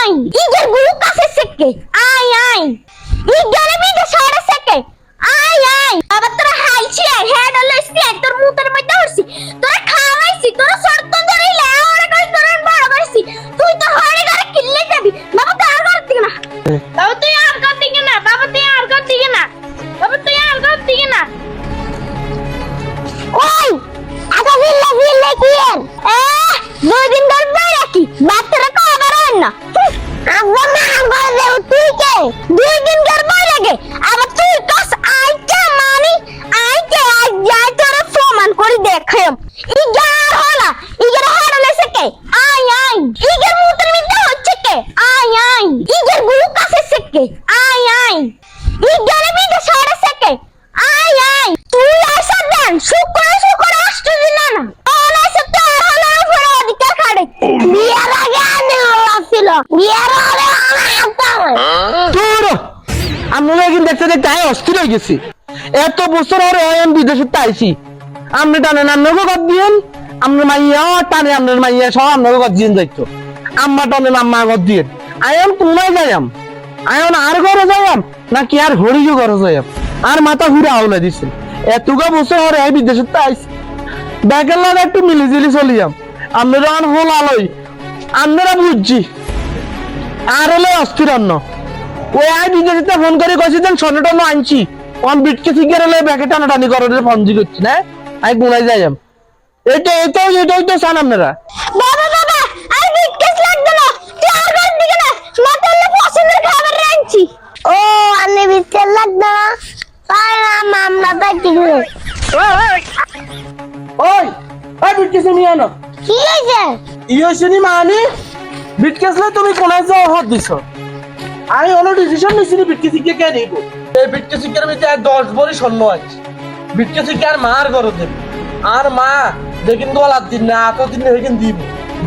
I ইগের গুরু কাছে সেকে। আই আই। ইগের মিদে সরে সেকে। আই আই। বাবা, তোরা হাইছি আর হেড লইছি আর তোর মুতের মধ্যে হরছি। তোরা খাওয়াইছি, তোরা শর্ত ধরে লেও আর কই তোরা বড় করছি। তুই তো হরে ঘরে কিল্লে যাবি। বাবা, তুই আর করতি না। বাবা, তুই আর করতি না। বাবা, তুই আর করতি না। বাবা, তুই আর করতি না। ওই, আগা ভিল্লে ভিল্লে কি এ দুই দিন ধরে রাখি। বাচ্চারা কো আবার না। আব্বা না আব্বা দেও, তুই কে? দুই দিন কার বই লাগে। আবার তুই কস আইটা মানি? আইটা আজ যাই তোর প্রমাণ করে, দেখাম। ইগার হলা ইগার হলা নেছে কে? আই আই ইগার মুতর মিটা হচ্ছে কে? আই আই ইগার বুলু কাছে সে কে? আমরা দেখতে দেখতে আয়, অস্থির হয়ে গেছি। এত বছর আমি বিদেশে আইছি। আপনি টানেন আপনাকে কত দিয়েন। আপনার মাইয়া, টানে আপনার মাইয়া, সব আপনাকে দিন যাইতো। আম্মা টানেন আম্মা দিয়েন। আয়াম তোমায় যাইয়াম আয়াম আর ঘরে যাইয়াম নাকি আর হরিও ঘরে যাইয়াম আর মাথা ঘুরে আউলে দিছে। এতগা বছর হরে আমি বিদেশে আইছি। ব্যাগের লাগে একটু মিলিজিলি চলি যাম আপনারা আর হল আলোই আপনারা বুঝছি। আর হলে অস্থির অন্য ওই আই বিদেশিতে ফোন করে কইছি দেন সোনা টোনা আনছি। অন বিটকে থেকে রেলে ব্যাকে টানা টানি করে ফোন জি করছি না? আই গুনাই যাই যাম। এইটা এইটাও তো চান আপনারা। বাবা বাবা আর বিটকেস লাগবে না। তুই আর ঘর দিকে না মাতালে পছন্দের খাবার রাখছি ও আনে বিটকেস লাগবে না। তাই না ঠিক নেই ওই ওই বিটকেসে নিয়ে আনো। কি হয়েছে? ইয়েশনি মানে বিটকেসলে তুমি কোনায় যাও হাত দিছো? আমি অন্য ডিসিশন নিছি কে এই বিটকেসি কে আমি তার 10 ভরি স্বর্ণ আছে। আর মার করো দেব। আর মা দেখিন গোলা দিন না দিন হেগিন দিব।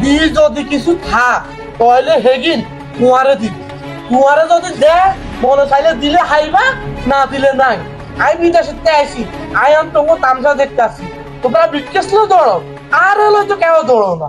দি যদি কিছু তাহলে হেগিন কুয়ারে দিব। কুয়ারে যদি দে মনে চাইলে দিলে হাইবা না দিলে নাই। আই বিদেশে আইছি আই আম তোমার তামসা দেখতে আসি। তোমরা বিটকেসলে দৌড়ো আর হলো তো কেউ দৌড়ো না।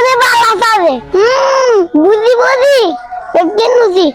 মনে একদিন বুঝি।